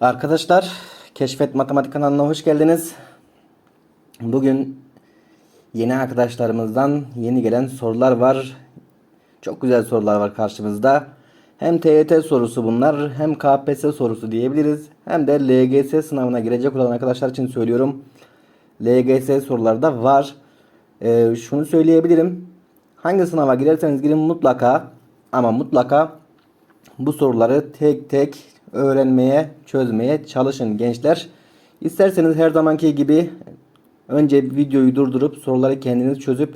Arkadaşlar Keşfet Matematik kanalına hoş geldiniz. Bugün yeni arkadaşlarımızdan yeni gelen sorular var. Çok güzel sorular var karşımızda. Hem TYT sorusu bunlar hem KPSS sorusu diyebiliriz. Hem de LGS sınavına girecek olan arkadaşlar için söylüyorum. LGS soruları da var. Ee, şunu söyleyebilirim. Hangi sınava girerseniz girin mutlaka ama mutlaka bu soruları tek tek öğrenmeye, çözmeye çalışın gençler. İsterseniz her zamanki gibi önce videoyu durdurup soruları kendiniz çözüp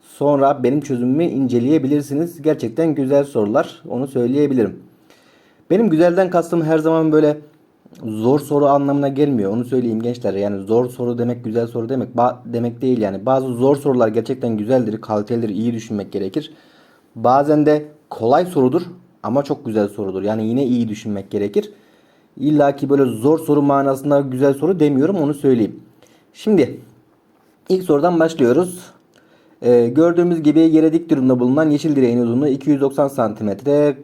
sonra benim çözümümü inceleyebilirsiniz. Gerçekten güzel sorular. Onu söyleyebilirim. Benim güzelden kastım her zaman böyle zor soru anlamına gelmiyor. Onu söyleyeyim gençler. Yani zor soru demek güzel soru demek ba- demek değil yani. Bazı zor sorular gerçekten güzeldir, kalitelidir, iyi düşünmek gerekir. Bazen de kolay sorudur ama çok güzel sorudur. Yani yine iyi düşünmek gerekir. İlla ki böyle zor soru manasında güzel soru demiyorum onu söyleyeyim. Şimdi ilk sorudan başlıyoruz. Ee, gördüğümüz gibi yere dik durumda bulunan yeşil direğin uzunluğu 290 cm,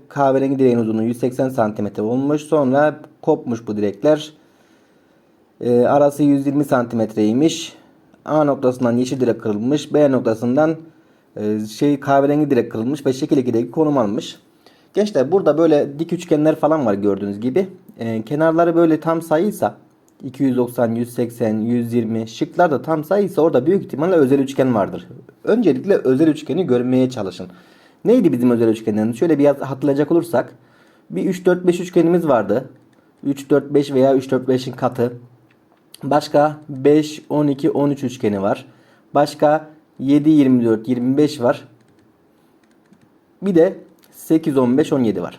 kahverengi direğin uzunluğu 180 cm olmuş. Sonra kopmuş bu direkler. Ee, arası 120 santimetreymiş. A noktasından yeşil direk kırılmış. B noktasından e, şey kahverengi direk kırılmış ve şekil 2'deki konum almış. Gençler burada böyle dik üçgenler falan var gördüğünüz gibi. Ee, kenarları böyle tam sayıysa 290, 180, 120 şıklar da tam sayıysa orada büyük ihtimalle özel üçgen vardır. Öncelikle özel üçgeni görmeye çalışın. Neydi bizim özel üçgenlerimiz? Şöyle bir hatırlayacak olursak bir 3 4 5 üçgenimiz vardı. 3 4 5 veya 3 4 5'in katı. Başka 5 12 13 üçgeni var. Başka 7 24 25 var. Bir de 8 15 17 var.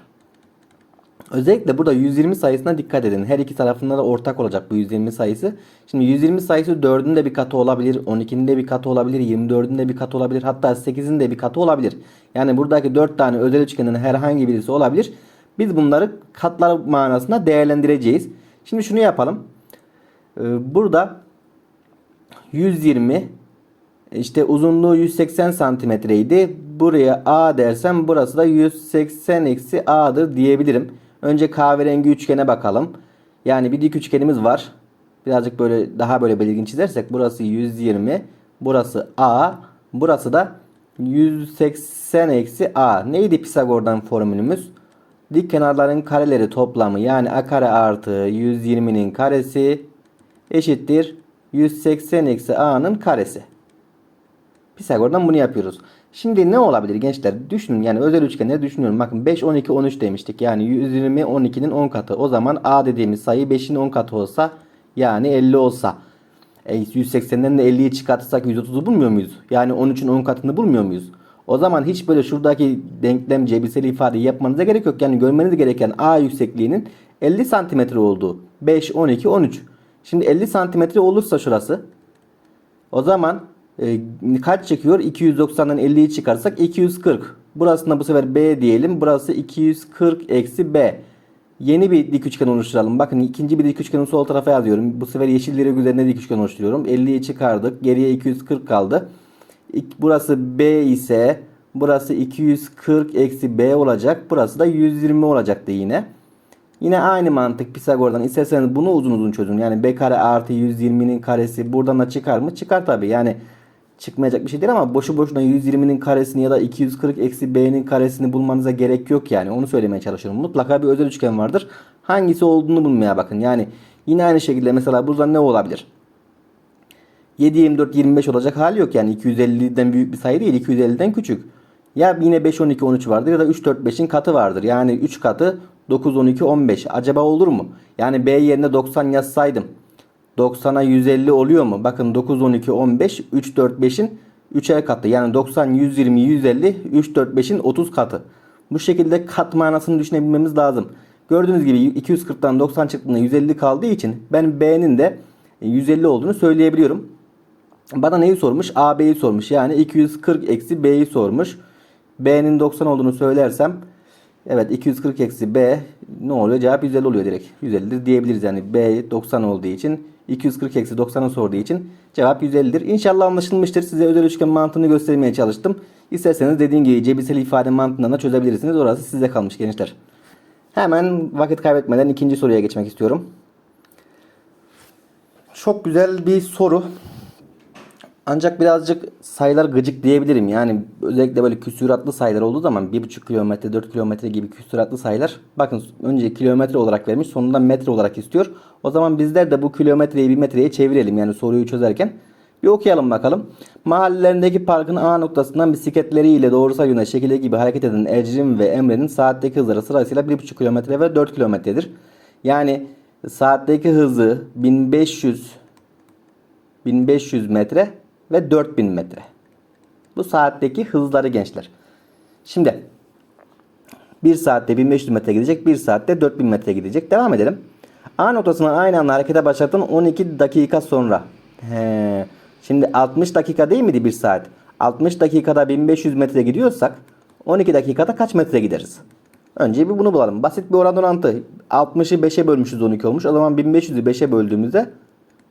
Özellikle burada 120 sayısına dikkat edin. Her iki tarafında da ortak olacak bu 120 sayısı. Şimdi 120 sayısı 4'ün de bir katı olabilir, 12'nin de bir katı olabilir, 24'ün de bir katı olabilir, hatta 8'in de bir katı olabilir. Yani buradaki 4 tane özel üçgenin herhangi birisi olabilir. Biz bunları katlar manasında değerlendireceğiz. Şimdi şunu yapalım. Ee, Burada 120 işte uzunluğu 180 santimetreydi. Buraya A dersem burası da 180 eksi A'dır diyebilirim. Önce kahverengi üçgene bakalım. Yani bir dik üçgenimiz var. Birazcık böyle daha böyle belirgin çizersek burası 120. Burası A. Burası da 180 eksi A. Neydi Pisagor'dan formülümüz? Dik kenarların kareleri toplamı yani A kare artı 120'nin karesi eşittir 180 eksi A'nın karesi. Pisagor'dan bunu yapıyoruz. Şimdi ne olabilir gençler? Düşünün yani özel üçgenleri düşünüyorum. Bakın 5, 12, 13 demiştik. Yani 120, 12'nin 10 katı. O zaman A dediğimiz sayı 5'in 10 katı olsa yani 50 olsa. E, 180'den de 50'yi çıkartırsak 130'u bulmuyor muyuz? Yani 13'ün 10 katını bulmuyor muyuz? O zaman hiç böyle şuradaki denklem cebirsel ifadeyi yapmanıza gerek yok. Yani görmeniz gereken A yüksekliğinin 50 santimetre olduğu. 5, 12, 13. Şimdi 50 santimetre olursa şurası. O zaman e, kaç çekiyor? 290'dan 50'yi çıkarsak 240. Burasında bu sefer B diyelim. Burası 240 eksi B. Yeni bir dik üçgen oluşturalım. Bakın ikinci bir dik üçgeni sol tarafa yazıyorum. Bu sefer yeşil direk üzerine dik üçgen oluşturuyorum. 50'yi çıkardık. Geriye 240 kaldı. Burası B ise burası 240 eksi B olacak. Burası da 120 olacaktı yine. Yine aynı mantık Pisagor'dan isterseniz bunu uzun uzun çözün. Yani B kare artı 120'nin karesi buradan da çıkar mı? Çıkar tabi. Yani çıkmayacak bir şey değil ama boşu boşuna 120'nin karesini ya da 240 eksi B'nin karesini bulmanıza gerek yok yani. Onu söylemeye çalışıyorum. Mutlaka bir özel üçgen vardır. Hangisi olduğunu bulmaya bakın. Yani yine aynı şekilde mesela burada ne olabilir? 7, 24, 25 olacak hali yok yani 250'den büyük bir sayı değil 250'den küçük. Ya yine 5, 12, 13 vardır ya da 3, 4, 5'in katı vardır. Yani 3 katı 9, 12, 15. Acaba olur mu? Yani B yerine 90 yazsaydım 90'a 150 oluyor mu? Bakın 9, 12, 15, 3, 4, 5'in 3'er katı. Yani 90, 120, 150, 3, 4, 5'in 30 katı. Bu şekilde kat manasını düşünebilmemiz lazım. Gördüğünüz gibi 240'tan 90 çıktığında 150 kaldığı için ben B'nin de 150 olduğunu söyleyebiliyorum. Bana neyi sormuş? AB'yi sormuş. Yani 240 eksi B'yi sormuş. B'nin 90 olduğunu söylersem evet 240 eksi B ne oluyor? Cevap 150 oluyor direkt. 150'dir diyebiliriz. Yani B 90 olduğu için 240 eksi 90'ı sorduğu için cevap 150'dir. İnşallah anlaşılmıştır. Size özel üçgen mantığını göstermeye çalıştım. İsterseniz dediğim gibi cebirsel ifade mantığından da çözebilirsiniz. Orası size kalmış gençler. Hemen vakit kaybetmeden ikinci soruya geçmek istiyorum. Çok güzel bir soru. Ancak birazcık sayılar gıcık diyebilirim. Yani özellikle böyle küsuratlı sayılar olduğu zaman 1,5 kilometre, 4 kilometre gibi küsuratlı sayılar. Bakın önce kilometre olarak vermiş sonunda metre olarak istiyor. O zaman bizler de bu kilometreyi bir metreye çevirelim. Yani soruyu çözerken. Bir okuyalım bakalım. Mahallelerindeki parkın A noktasından bisikletleriyle doğrusal yöne şekilde gibi hareket eden Ecrin ve Emre'nin saatteki hızları sırasıyla 1,5 kilometre ve 4 kilometredir. Yani saatteki hızı 1500 1500 metre ve 4000 metre. Bu saatteki hızları gençler. Şimdi 1 saatte 1500 metre gidecek, 1 saatte 4000 metre gidecek. Devam edelim. A noktasından aynı anda harekete başlatan 12 dakika sonra. He. Şimdi 60 dakika değil miydi 1 saat? 60 dakikada 1500 metre gidiyorsak 12 dakikada kaç metre gideriz? Önce bir bunu bulalım. Basit bir oran orantı. 60'ı 5'e bölmüşüz 12 olmuş. O zaman 1500'ü 5'e böldüğümüzde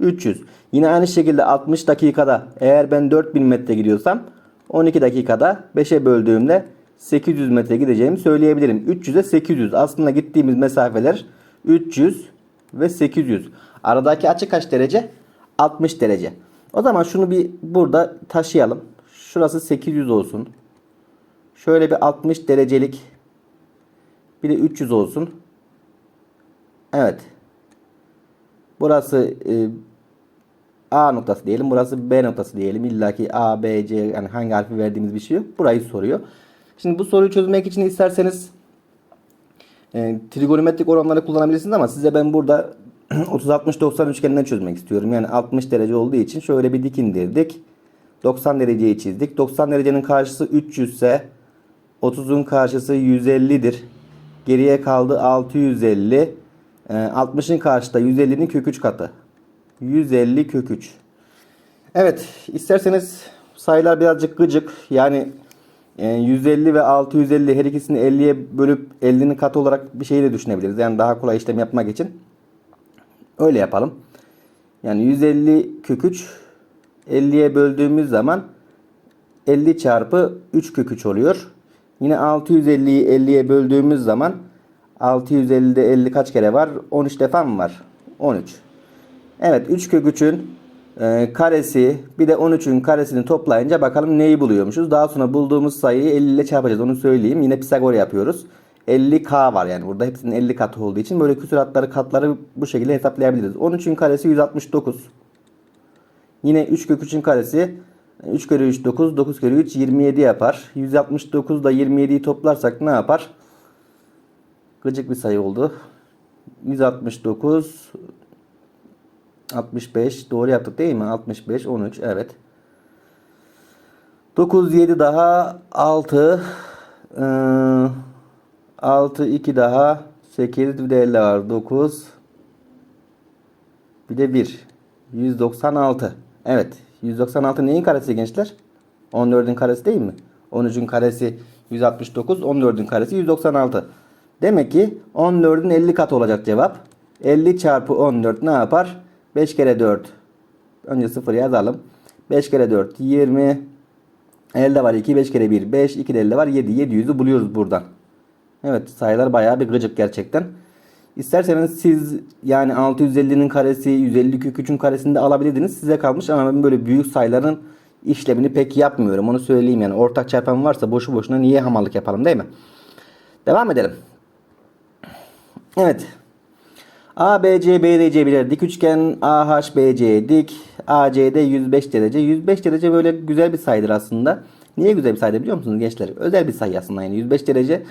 300. Yine aynı şekilde 60 dakikada eğer ben 4000 metre gidiyorsam 12 dakikada 5'e böldüğümde 800 metre gideceğimi söyleyebilirim. 300'e 800. Aslında gittiğimiz mesafeler 300 ve 800. Aradaki açı kaç derece? 60 derece. O zaman şunu bir burada taşıyalım. Şurası 800 olsun. Şöyle bir 60 derecelik bir de 300 olsun. Evet. Burası e, A noktası diyelim. Burası B noktası diyelim. İlla ki A, B, C yani hangi harfi verdiğimiz bir şey yok. Burayı soruyor. Şimdi bu soruyu çözmek için isterseniz e, trigonometrik oranları kullanabilirsiniz ama size ben burada 30-60-90 üçgeninden çözmek istiyorum. Yani 60 derece olduğu için şöyle bir dik indirdik. 90 dereceyi çizdik. 90 derecenin karşısı 300 ise 30'un karşısı 150'dir. Geriye kaldı 650. E, 60'ın karşıda 150'nin kök 3 katı. 150 kök 3. Evet isterseniz sayılar birazcık gıcık. Yani e, 150 ve 650 her ikisini 50'ye bölüp 50'nin katı olarak bir şey de düşünebiliriz. Yani daha kolay işlem yapmak için. Öyle yapalım. Yani 150 kök 3 50'ye böldüğümüz zaman 50 çarpı 3 kök 3 oluyor. Yine 650'yi 50'ye böldüğümüz zaman 650'de 50 kaç kere var? 13 defa mı var? 13. Evet 3 kök 3'ün e, karesi bir de 13'ün karesini toplayınca bakalım neyi buluyormuşuz. Daha sonra bulduğumuz sayıyı 50 ile çarpacağız onu söyleyeyim. Yine Pisagor yapıyoruz. 50k var yani burada hepsinin 50 katı olduğu için böyle küsuratları katları bu şekilde hesaplayabiliriz. 13'ün karesi 169. Yine 3 kök 3'ün karesi 3 kere 3 9 9 kere 3 27 yapar. 169 da 27'yi toplarsak ne yapar? Gıcık bir sayı oldu. 169 65 doğru yaptık değil mi? 65 13 evet. 9 7 daha 6 ee, 6 2 daha 8 bir de 50 var. 9 bir de 1 196 evet. 196 neyin karesi gençler? 14'ün karesi değil mi? 13'ün karesi 169 14'ün karesi 196 demek ki 14'ün 50 katı olacak cevap. 50 çarpı 14 ne yapar 5 kere 4 önce 0 yazalım 5 kere 4 20 elde var 2 5 kere 1 5 2 de elde var 7 700'ü buluyoruz buradan Evet sayılar bayağı bir gıcık gerçekten. İsterseniz siz yani 650'nin karesi 150 kök 3'ün karesini de alabilirdiniz. Size kalmış ama ben böyle büyük sayıların işlemini pek yapmıyorum. Onu söyleyeyim yani. Ortak çarpan varsa boşu boşuna niye hamallık yapalım değil mi? Devam edelim. Evet. ABC, BDC birer dik üçgen. AH, BC dik. ACD 105 derece. 105 derece böyle güzel bir sayıdır aslında. Niye güzel bir sayıdır biliyor musunuz gençler? Özel bir sayı aslında yani 105 derece.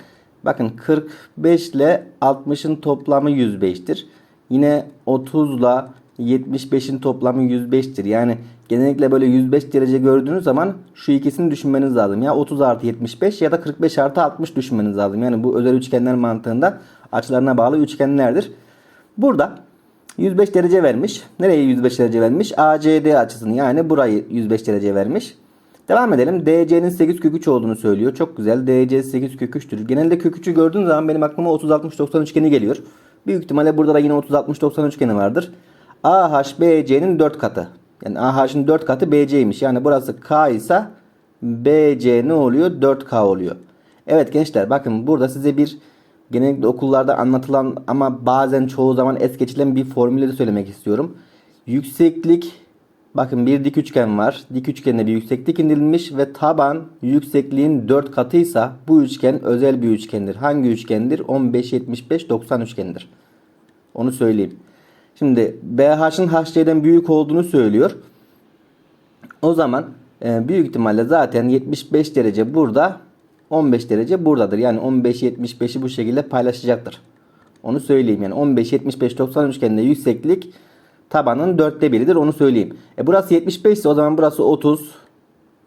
Bakın 45 ile 60'ın toplamı 105'tir. Yine 30 ile 75'in toplamı 105'tir. Yani genellikle böyle 105 derece gördüğünüz zaman şu ikisini düşünmeniz lazım. Ya 30 artı 75 ya da 45 artı 60 düşünmeniz lazım. Yani bu özel üçgenler mantığında açılarına bağlı üçgenlerdir. Burada 105 derece vermiş. Nereye 105 derece vermiş? ACD açısını yani burayı 105 derece vermiş. Devam edelim. DC'nin 8 kök 3 olduğunu söylüyor. Çok güzel. DC 8 kök 3'tür. Genelde kök 3'ü gördüğün zaman benim aklıma 30 60 90 üçgeni geliyor. Büyük ihtimalle burada da yine 30 60 90 üçgeni vardır. AH BC'nin 4 katı. Yani AH'ın 4 katı BC'ymiş. Yani burası K ise BC ne oluyor? 4K oluyor. Evet gençler bakın burada size bir genellikle okullarda anlatılan ama bazen çoğu zaman es geçilen bir formülleri söylemek istiyorum. Yükseklik bakın bir dik üçgen var. Dik üçgende bir yükseklik indirilmiş ve taban yüksekliğin 4 katıysa bu üçgen özel bir üçgendir. Hangi üçgendir? 15 75 90 üçgenidir. Onu söyleyeyim. Şimdi BH'ın HC'den büyük olduğunu söylüyor. O zaman e, büyük ihtimalle zaten 75 derece burada 15 derece buradadır. Yani 15 75'i bu şekilde paylaşacaktır. Onu söyleyeyim yani 15 75 90 üçgeninde yükseklik tabanın dörtte biridir onu söyleyeyim. E burası 75 ise o zaman burası 30.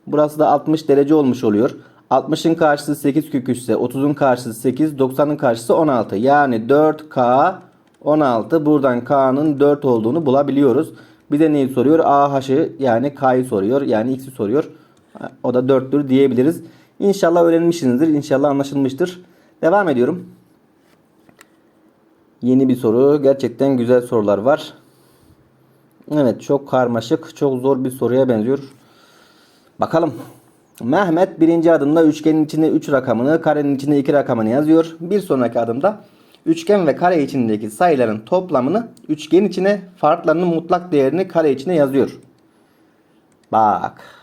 Burası da 60 derece olmuş oluyor. 60'ın karşısı 8 kök 3 ise 30'un karşısı 8 90'ın karşısı 16. Yani 4K 16 buradan K'nın 4 olduğunu bulabiliyoruz. Bize neyi soruyor? AH'ı yani K'yı soruyor. Yani X'i soruyor. O da 4'tür diyebiliriz. İnşallah öğrenmişsinizdir. İnşallah anlaşılmıştır. Devam ediyorum. Yeni bir soru. Gerçekten güzel sorular var. Evet çok karmaşık, çok zor bir soruya benziyor. Bakalım. Mehmet birinci adımda üçgenin içine 3 rakamını, karenin içine 2 rakamını yazıyor. Bir sonraki adımda üçgen ve kare içindeki sayıların toplamını üçgen içine, farklarının mutlak değerini kare içine yazıyor. Bak.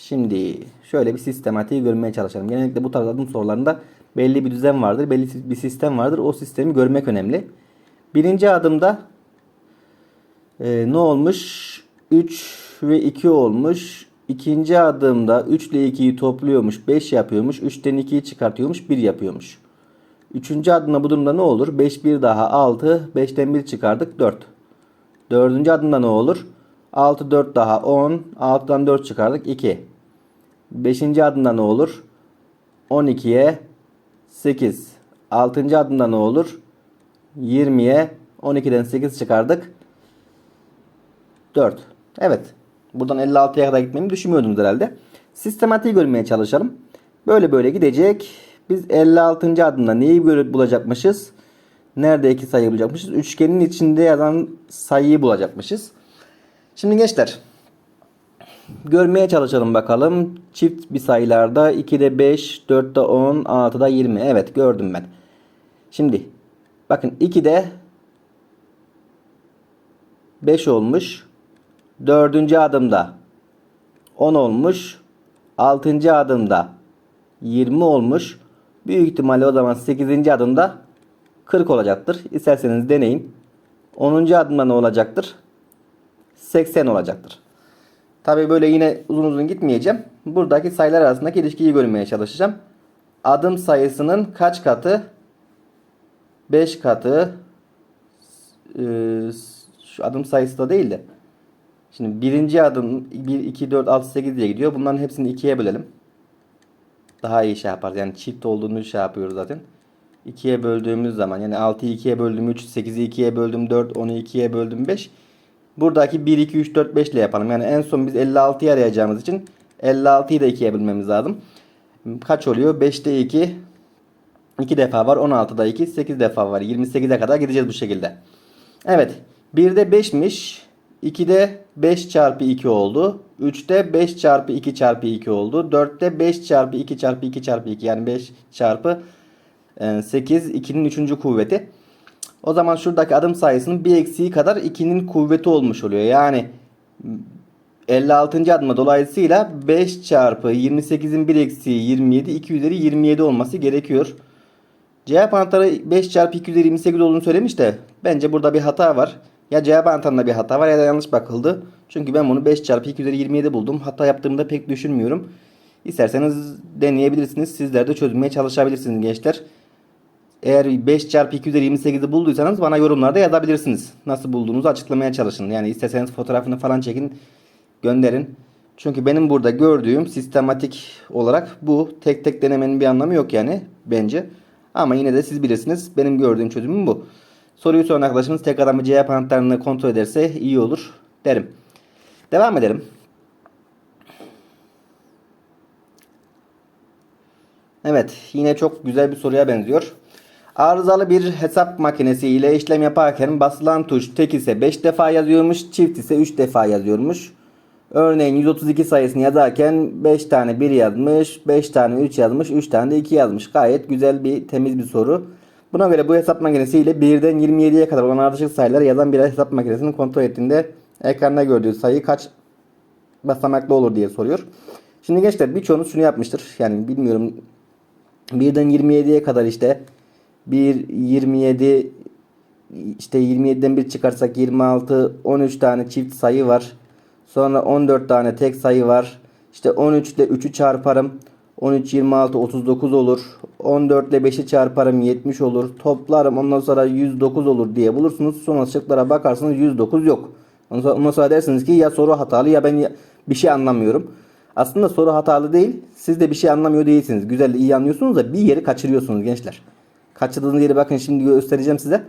Şimdi şöyle bir sistematiği görmeye çalışalım. Genellikle bu tarz adım sorularında belli bir düzen vardır, belli bir sistem vardır. O sistemi görmek önemli. Birinci adımda e, ne olmuş? 3 ve 2 olmuş. İkinci adımda 3 ile 2'yi topluyormuş. 5 yapıyormuş. 3'ten 2'yi çıkartıyormuş. 1 yapıyormuş. Üçüncü adımda bu durumda ne olur? 5 1 daha 6. 5'ten 1 çıkardık 4. Dördüncü adımda ne olur? 6 4 daha 10. 6'dan 4 çıkardık 2. Beşinci adımda ne olur? 12'ye 8. Altıncı adımda ne olur? 20'ye 12'den 8 çıkardık. 4. Evet. Buradan 56'ya kadar gitmemi düşünmüyordunuz herhalde. Sistematiği görmeye çalışalım. Böyle böyle gidecek. Biz 56. adımda neyi bulacakmışız? Nerede iki sayı bulacakmışız? Üçgenin içinde yazan sayıyı bulacakmışız. Şimdi gençler görmeye çalışalım bakalım. Çift bir sayılarda 2'de 5, 4'te 10, 6'da 20. Evet gördüm ben. Şimdi bakın 2'de 5 olmuş. Dördüncü adımda 10 olmuş. Altıncı adımda 20 olmuş. Büyük ihtimalle o zaman 8. adımda 40 olacaktır. İsterseniz deneyin. 10. adımda ne olacaktır? 80 olacaktır. Tabi böyle yine uzun uzun gitmeyeceğim. Buradaki sayılar arasındaki ilişkiyi görmeye çalışacağım. Adım sayısının kaç katı? 5 katı. Ee, şu adım sayısı da değil de. Şimdi birinci adım 1, 2, 4, 6, 8 diye gidiyor. Bunların hepsini ikiye bölelim. Daha iyi şey yaparız. Yani çift olduğunu şey yapıyoruz zaten. 2'ye böldüğümüz zaman yani 6'yı 2'ye böldüm 3, 8'i 2'ye böldüm 4, 10'u 2'ye böldüm 5. Buradaki 1, 2, 3, 4, 5 ile yapalım. Yani en son biz 56'yı arayacağımız için 56'yı da 2'ye bölmemiz lazım. Kaç oluyor? 5'te 2 2 defa var. 16'da 2 8 defa var. 28'e kadar gideceğiz bu şekilde. Evet. 1'de 5'miş. 2'de 5 çarpı 2 oldu. 3'te 5 çarpı 2 çarpı 2 oldu. 4'te 5 çarpı 2 çarpı 2 çarpı 2 yani 5 çarpı 8 2'nin 3. kuvveti. O zaman şuradaki adım sayısının bir eksiği kadar 2'nin kuvveti olmuş oluyor. Yani 56. adıma dolayısıyla 5 çarpı 28'in bir eksiği 27 2 üzeri 27 olması gerekiyor. Cevap anahtarı 5 çarpı 2 üzeri 28 olduğunu söylemiş de bence burada bir hata var. Ya cevap anahtarında bir hata var ya da yanlış bakıldı. Çünkü ben bunu 5 çarpı 2 üzeri 27 buldum. Hata yaptığımda pek düşünmüyorum. İsterseniz deneyebilirsiniz. Sizler de çözmeye çalışabilirsiniz gençler. Eğer 5 çarpı 2 üzeri 28'i bulduysanız bana yorumlarda yazabilirsiniz. Nasıl bulduğunuzu açıklamaya çalışın. Yani isterseniz fotoğrafını falan çekin gönderin. Çünkü benim burada gördüğüm sistematik olarak bu. Tek tek denemenin bir anlamı yok yani bence. Ama yine de siz bilirsiniz. Benim gördüğüm çözümüm bu. Soruyu soran arkadaşımız tekrardan bir cevap anahtarını kontrol ederse iyi olur derim. Devam edelim. Evet yine çok güzel bir soruya benziyor. Arızalı bir hesap makinesi ile işlem yaparken basılan tuş tek ise 5 defa yazıyormuş, çift ise 3 defa yazıyormuş. Örneğin 132 sayısını yazarken 5 tane 1 yazmış, 5 tane 3 yazmış, 3 tane de 2 yazmış. Gayet güzel bir temiz bir soru. Buna göre bu hesap makinesiyle 1'den 27'ye kadar olan ardışık sayıları yazan bir hesap makinesinin kontrol ettiğinde ekranda gördüğü sayı kaç basamaklı olur diye soruyor. Şimdi gençler birçoğunuz şunu yapmıştır. Yani bilmiyorum 1'den 27'ye kadar işte 1, 27 işte 27'den 1 çıkarsak 26, 13 tane çift sayı var. Sonra 14 tane tek sayı var. İşte 13 ile 3'ü çarparım. 13, 26, 39 olur. 14 ile 5'i çarparım 70 olur. Toplarım ondan sonra 109 olur diye bulursunuz. Sonra şıklara bakarsınız 109 yok. Ondan sonra, dersiniz ki ya soru hatalı ya ben bir şey anlamıyorum. Aslında soru hatalı değil. Siz de bir şey anlamıyor değilsiniz. Güzel iyi anlıyorsunuz da bir yeri kaçırıyorsunuz gençler. Kaçırdığınız yeri bakın şimdi göstereceğim size.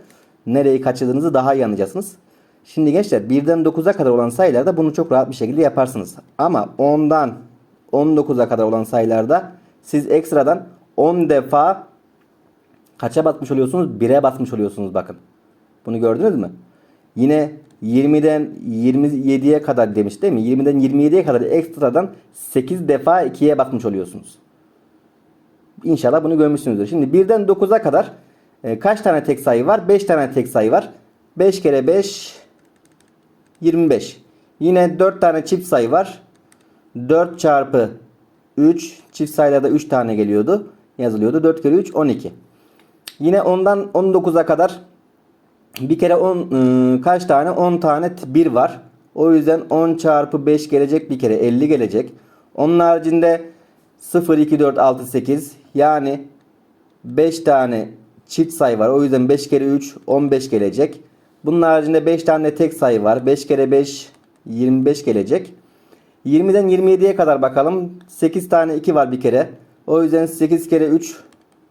Nereyi kaçırdığınızı daha iyi anlayacaksınız. Şimdi gençler 1'den 9'a kadar olan sayılarda bunu çok rahat bir şekilde yaparsınız. Ama 10'dan 19'a kadar olan sayılarda siz ekstradan 10 defa kaça basmış oluyorsunuz? 1'e basmış oluyorsunuz bakın. Bunu gördünüz mü? Yine 20'den 27'ye kadar demiş değil mi? 20'den 27'ye kadar ekstradan 8 defa 2'ye basmış oluyorsunuz. İnşallah bunu görmüşsünüzdür. Şimdi 1'den 9'a kadar e, kaç tane tek sayı var? 5 tane tek sayı var. 5 kere 5 25. Yine 4 tane çift sayı var. 4 çarpı 3 çift sayılarda 3 tane geliyordu. Yazılıyordu. 4 kere 3 12. Yine ondan 19'a kadar bir kere 10 ıı, kaç tane? 10 tane 1 var. O yüzden 10 çarpı 5 gelecek bir kere 50 gelecek. Onun haricinde 0, 2, 4, 6, 8 yani 5 tane çift sayı var. O yüzden 5 kere 3 15 gelecek. Bunun haricinde 5 tane tek sayı var. 5 kere 5 25 gelecek. 20'den 27'ye kadar bakalım. 8 tane 2 var bir kere. O yüzden 8 kere 3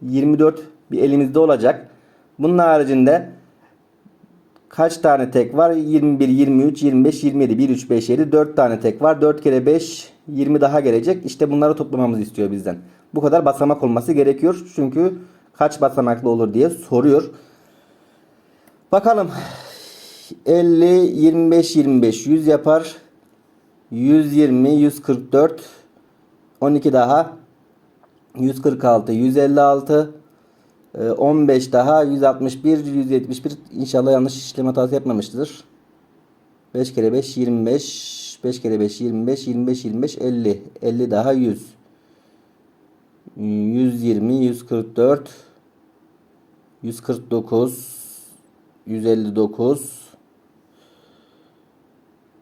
24 bir elimizde olacak. Bunun haricinde kaç tane tek var? 21, 23, 25, 27, 1, 3, 5, 7. 4 tane tek var. 4 kere 5, 20 daha gelecek. İşte bunları toplamamızı istiyor bizden. Bu kadar basamak olması gerekiyor. Çünkü kaç basamaklı olur diye soruyor. Bakalım. 50, 25, 25, 100 yapar. 120, 144, 12 daha. 146, 156, ee, 15 daha 161 171 inşallah yanlış işlem hatası yapmamıştır. 5 kere 5 25 5 kere 5 25 25 25 50 50 daha 100 120 144 149 159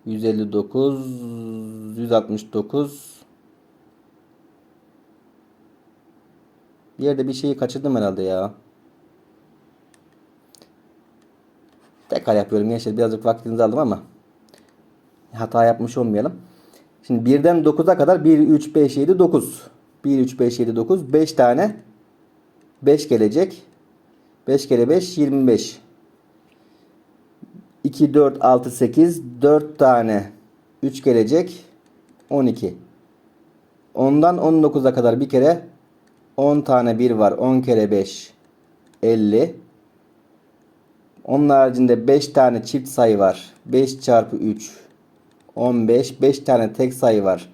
159 169 Bir yerde bir şeyi kaçırdım herhalde ya. Tekrar yapıyorum gençler. Birazcık vaktinizi aldım ama hata yapmış olmayalım. Şimdi 1'den 9'a kadar 1, 3, 5, 7, 9. 1, 3, 5, 7, 9. 5 tane 5 gelecek. 5 kere 5 25. 2, 4, 6, 8. 4 tane 3 gelecek. 12. Ondan 19'a kadar bir kere 10 tane 1 var. 10 kere 5 50. Onun haricinde 5 tane çift sayı var. 5 çarpı 3 15. 5 tane tek sayı var.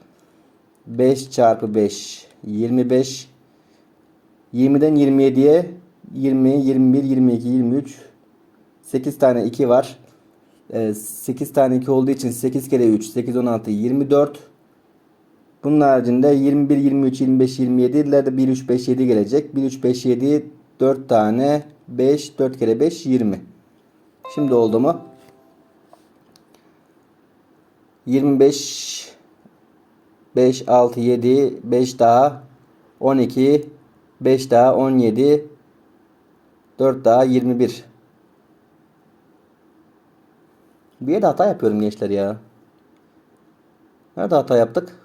5 çarpı 5 25. 20'den 27'ye 20, 21, 22, 23 8 tane 2 var. 8 tane 2 olduğu için 8 kere 3 8 16 24 bunun haricinde 21, 23, 25, 27 ileride 1, 3, 5, 7 gelecek. 1, 3, 5, 7 4 tane 5, 4 kere 5, 20. Şimdi oldu mu? 25 5, 6, 7 5 daha 12 5 daha 17 4 daha 21 Bir yerde hata yapıyorum gençler ya. Nerede hata yaptık?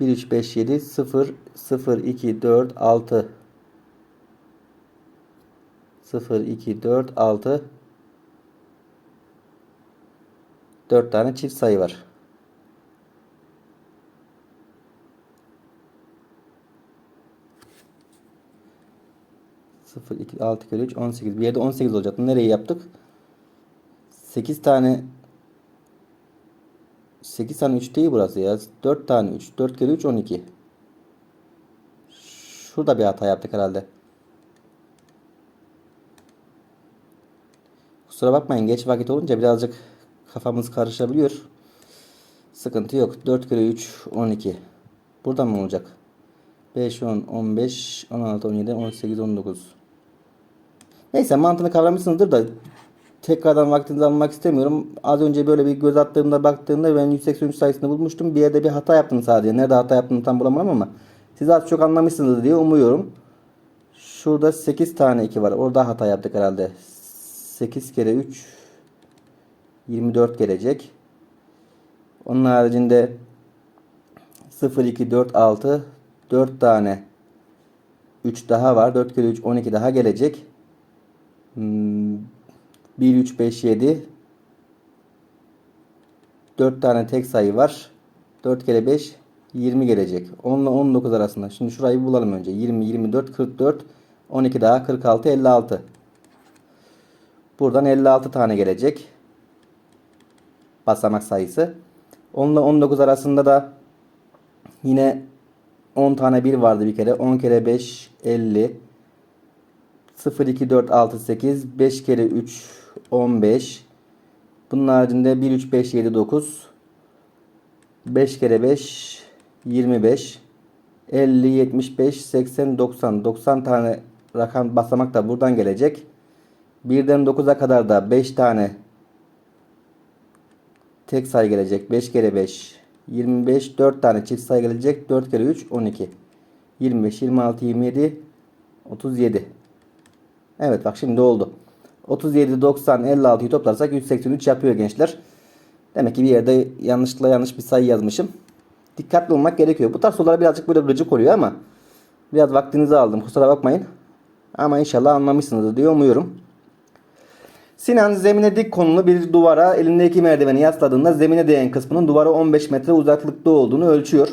Bir, üç, beş, yedi, sıfır, sıfır, iki, dört, altı. Sıfır, iki, dört, altı. Dört tane çift sayı var. Sıfır, iki, altı kere üç, on sekiz. Bir yerde on sekiz olacaktı. Nereye yaptık? Sekiz tane 8 tane 3 değil burası ya. 4 tane 3. 4 kere 3 12. Şurada bir hata yaptık herhalde. Kusura bakmayın geç vakit olunca birazcık kafamız karışabiliyor. Sıkıntı yok. 4 kere 3 12. Buradan mı olacak? 5 10 15 16 17 18 19. Neyse mantığını kavramışsınızdır da tekrardan vaktinizi almak istemiyorum. Az önce böyle bir göz attığımda baktığımda ben 183 sayısını bulmuştum. Bir yerde bir hata yaptım sadece. Nerede hata yaptığımı tam bulamadım ama siz az çok anlamışsınız diye umuyorum. Şurada 8 tane 2 var. Orada hata yaptık herhalde. 8 kere 3 24 gelecek. Onun haricinde 0 2 4 6 4 tane 3 daha var. 4 kere 3 12 daha gelecek. Hmm, 1 3 5 7 4 tane tek sayı var. 4 kere 5 20 gelecek. 10 ile 19 arasında. Şimdi şurayı bulalım önce. 20 24 44 12 daha 46 56. Buradan 56 tane gelecek. Basamak sayısı. 10 ile 19 arasında da yine 10 tane 1 vardı bir kere. 10 kere 5 50. 0 2 4 6 8 5 kere 3 15. Bunun haricinde 1 3 5 7 9 5 kere 5 25 50 75 80 90 90 tane rakam basamak da buradan gelecek. 1'den 9'a kadar da 5 tane tek sayı gelecek. 5 kere 5 25 4 tane çift sayı gelecek. 4 kere 3 12 25 26 27 37 Evet bak şimdi oldu. 37 90 56'yı toplarsak 183 yapıyor gençler. Demek ki bir yerde yanlışlıkla yanlış bir sayı yazmışım. Dikkatli olmak gerekiyor. Bu tarz sorular birazcık böyle gıcık oluyor ama biraz vaktinizi aldım. Kusura bakmayın. Ama inşallah anlamışsınızdır diye umuyorum. Sinan zemine dik konulu bir duvara elindeki merdiveni yasladığında zemine değen kısmının duvara 15 metre uzaklıkta olduğunu ölçüyor.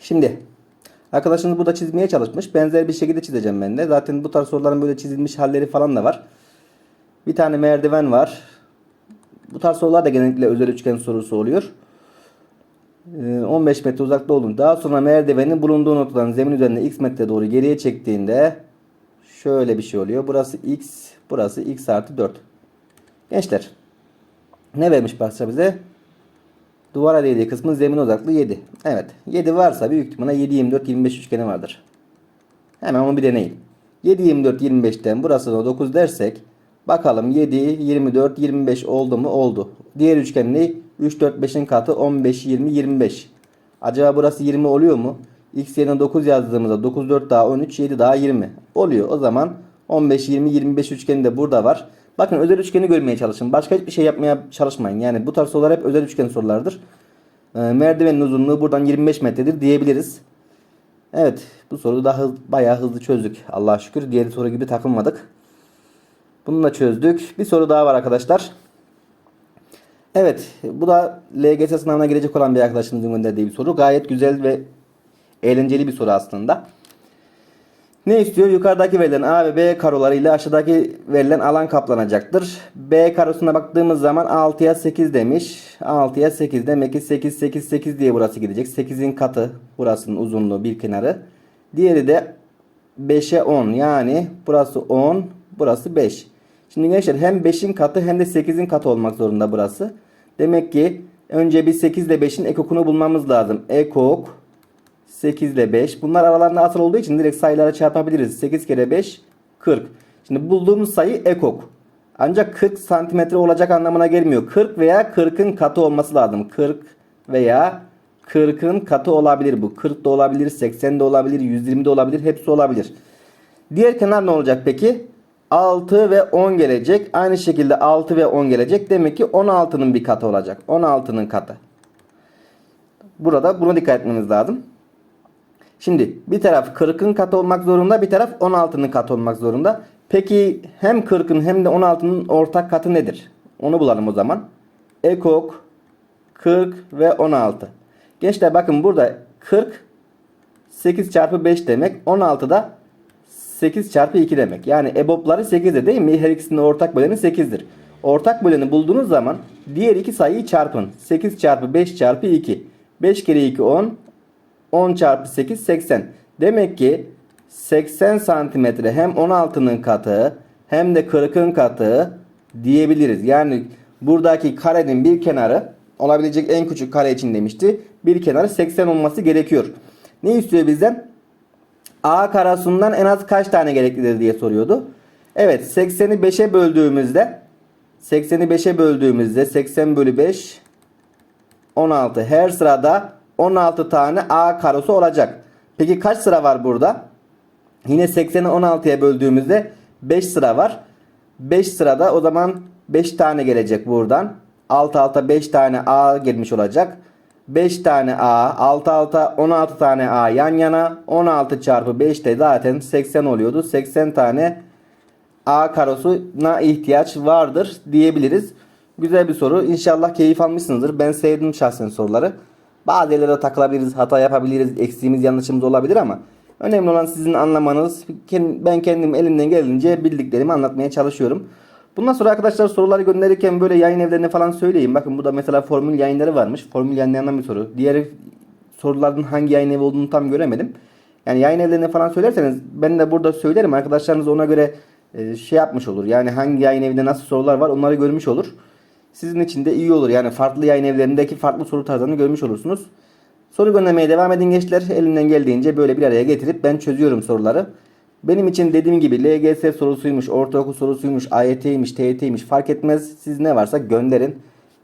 Şimdi arkadaşımız burada çizmeye çalışmış. Benzer bir şekilde çizeceğim ben de. Zaten bu tarz soruların böyle çizilmiş halleri falan da var. Bir tane merdiven var. Bu tarz sorular da genellikle özel üçgen sorusu oluyor. Ee, 15 metre uzakta olduğunu. Daha sonra merdivenin bulunduğu noktadan zemin üzerinde x metre doğru geriye çektiğinde şöyle bir şey oluyor. Burası x, burası x artı 4. Gençler ne vermiş parça bize? Duvara değdiği kısmın zemin uzaklığı 7. Evet 7 varsa büyük ihtimalle 7, 24, 25 üçgeni vardır. Hemen onu bir deneyin. 7, 24, 25'ten burası da 9 dersek bakalım 7, 24, 25 oldu mu? Oldu. Diğer üçgen ne? 3, 4, 5'in katı 15, 20, 25. Acaba burası 20 oluyor mu? X yerine 9 yazdığımızda 9, 4 daha 13, 7 daha 20. Oluyor. O zaman 15, 20, 25 üçgeni de burada var. Bakın özel üçgeni görmeye çalışın. Başka hiçbir şey yapmaya çalışmayın. Yani bu tarz sorular hep özel üçgen sorulardır. Ee, merdivenin uzunluğu buradan 25 metredir diyebiliriz. Evet bu soruyu da hız, bayağı hızlı çözdük. Allah'a şükür diğer soru gibi takılmadık. Bunu da çözdük. Bir soru daha var arkadaşlar. Evet bu da LGS sınavına girecek olan bir arkadaşımızın gönderdiği bir soru. Gayet güzel ve eğlenceli bir soru aslında. Ne istiyor? Yukarıdaki verilen A ve B karoları ile aşağıdaki verilen alan kaplanacaktır. B karosuna baktığımız zaman 6'ya 8 demiş. 6'ya 8 demek ki 8 8 8 diye burası gidecek. 8'in katı burasının uzunluğu bir kenarı. Diğeri de 5'e 10 yani burası 10 burası 5. Şimdi gençler hem 5'in katı hem de 8'in katı olmak zorunda burası. Demek ki önce bir 8 ile 5'in ekokunu bulmamız lazım. Ekok 8 ile 5. Bunlar aralarında asıl olduğu için direkt sayılara çarpabiliriz. 8 kere 5 40. Şimdi bulduğumuz sayı ekok. Ancak 40 santimetre olacak anlamına gelmiyor. 40 veya 40'ın katı olması lazım. 40 veya 40'ın katı olabilir bu. 40 da olabilir, 80 de olabilir, 120 de olabilir. Hepsi olabilir. Diğer kenar ne olacak peki? 6 ve 10 gelecek. Aynı şekilde 6 ve 10 gelecek. Demek ki 16'nın bir katı olacak. 16'nın katı. Burada buna dikkat etmemiz lazım. Şimdi bir taraf 40'ın katı olmak zorunda, bir taraf 16'nın katı olmak zorunda. Peki hem 40'ın hem de 16'nın ortak katı nedir? Onu bulalım o zaman. Ekok 40 ve 16. Gençler bakın burada 40 8 çarpı 5 demek. 16 da 8 çarpı 2 demek. Yani EBOB'ları 8'dir değil mi? Her ikisinin ortak böleni 8'dir. Ortak böleni bulduğunuz zaman diğer iki sayıyı çarpın. 8 çarpı 5 çarpı 2. 5 kere 2 10. 10 çarpı 8 80. Demek ki 80 santimetre hem 16'nın katı hem de 40'ın katı diyebiliriz. Yani buradaki karenin bir kenarı olabilecek en küçük kare için demişti. Bir kenarı 80 olması gerekiyor. Ne istiyor bizden? A karasundan en az kaç tane gereklidir diye soruyordu. Evet 80'i 5'e böldüğümüzde 80'i 5'e böldüğümüzde 80 bölü 5 16. Her sırada 16 tane A karosu olacak. Peki kaç sıra var burada? Yine 80'i 16'ya böldüğümüzde 5 sıra var. 5 sırada o zaman 5 tane gelecek buradan. Alt alta 5 tane A gelmiş olacak. 5 tane A, alt alta 16 tane A yan yana. 16 çarpı 5 de zaten 80 oluyordu. 80 tane A karosuna ihtiyaç vardır diyebiliriz. Güzel bir soru. İnşallah keyif almışsınızdır. Ben sevdim şahsen soruları. Bazı yerlere takılabiliriz, hata yapabiliriz, eksiğimiz, yanlışımız olabilir ama önemli olan sizin anlamanız. Ben kendim elimden geldiğince bildiklerimi anlatmaya çalışıyorum. Bundan sonra arkadaşlar soruları gönderirken böyle yayın evlerine falan söyleyeyim. Bakın burada mesela formül yayınları varmış. Formül yayınlayan bir soru. Diğer soruların hangi yayın evi olduğunu tam göremedim. Yani yayın evlerine falan söylerseniz ben de burada söylerim. Arkadaşlarınız ona göre e, şey yapmış olur. Yani hangi yayın evinde nasıl sorular var onları görmüş olur. Sizin için de iyi olur. Yani farklı yayın evlerindeki farklı soru tarzlarını görmüş olursunuz. Soru göndermeye devam edin gençler. Elimden geldiğince böyle bir araya getirip ben çözüyorum soruları. Benim için dediğim gibi LGS sorusuymuş, ortaokul sorusuymuş, AYT'ymiş, TYT'ymiş fark etmez. Siz ne varsa gönderin.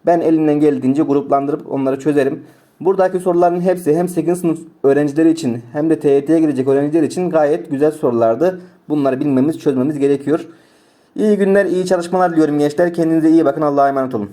Ben elimden geldiğince gruplandırıp onları çözerim. Buradaki soruların hepsi hem 8. sınıf öğrencileri için hem de TYT'ye girecek öğrenciler için gayet güzel sorulardı. Bunları bilmemiz, çözmemiz gerekiyor. İyi günler, iyi çalışmalar diliyorum gençler. Kendinize iyi bakın. Allah'a emanet olun.